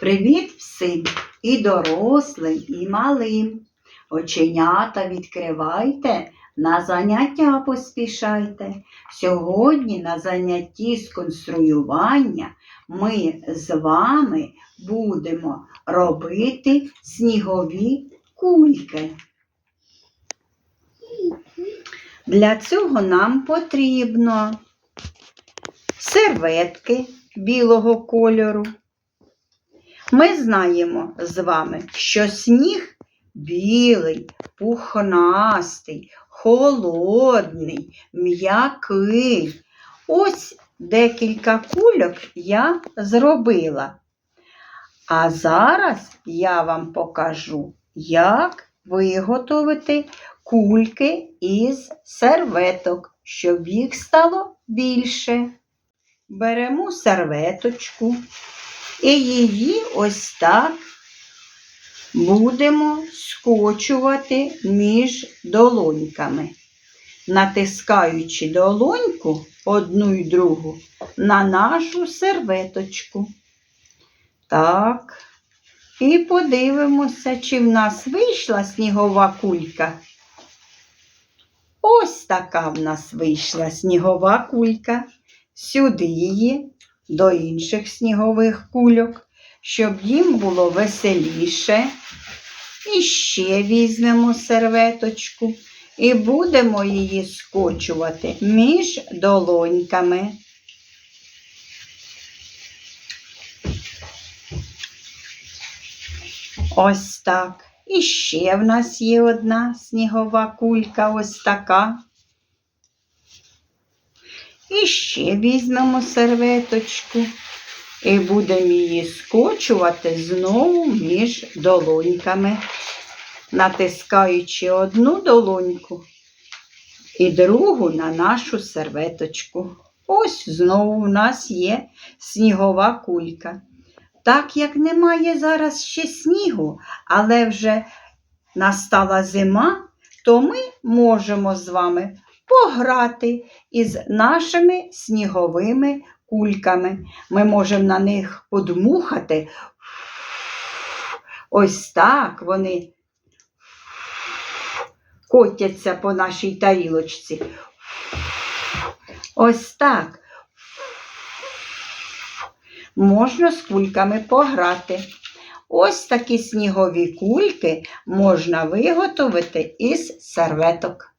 Привіт всім і дорослим, і малим. Оченята відкривайте, на заняття поспішайте. Сьогодні на занятті з конструювання ми з вами будемо робити снігові кульки. Для цього нам потрібно серветки білого кольору. Ми знаємо з вами, що сніг білий, пухнастий, холодний, м'який. Ось декілька кульок я зробила. А зараз я вам покажу, як виготовити кульки із серветок, щоб їх стало більше. Беремо серветочку і її ось так будемо скочувати між долоньками, натискаючи долоньку одну й другу на нашу серветочку. Так. І подивимося, чи в нас вийшла снігова кулька. Ось така в нас вийшла снігова кулька. Сюди її до інших снігових кульок, щоб їм було веселіше. І ще візьмемо серветочку і будемо її скочувати між долоньками. Ось так. І ще в нас є одна снігова кулька, ось така. Ще візьмемо серветочку і будемо її скочувати знову між долоньками, натискаючи одну долоньку і другу на нашу серветочку. Ось знову в нас є снігова кулька. Так як немає зараз ще снігу, але вже настала зима, то ми можемо з вами пограти із нашими сніговими кульками. Ми можемо на них подмухати. Ось так вони котяться по нашій тарілочці. Ось так. Можна з кульками пограти. Ось такі снігові кульки можна виготовити із серветок.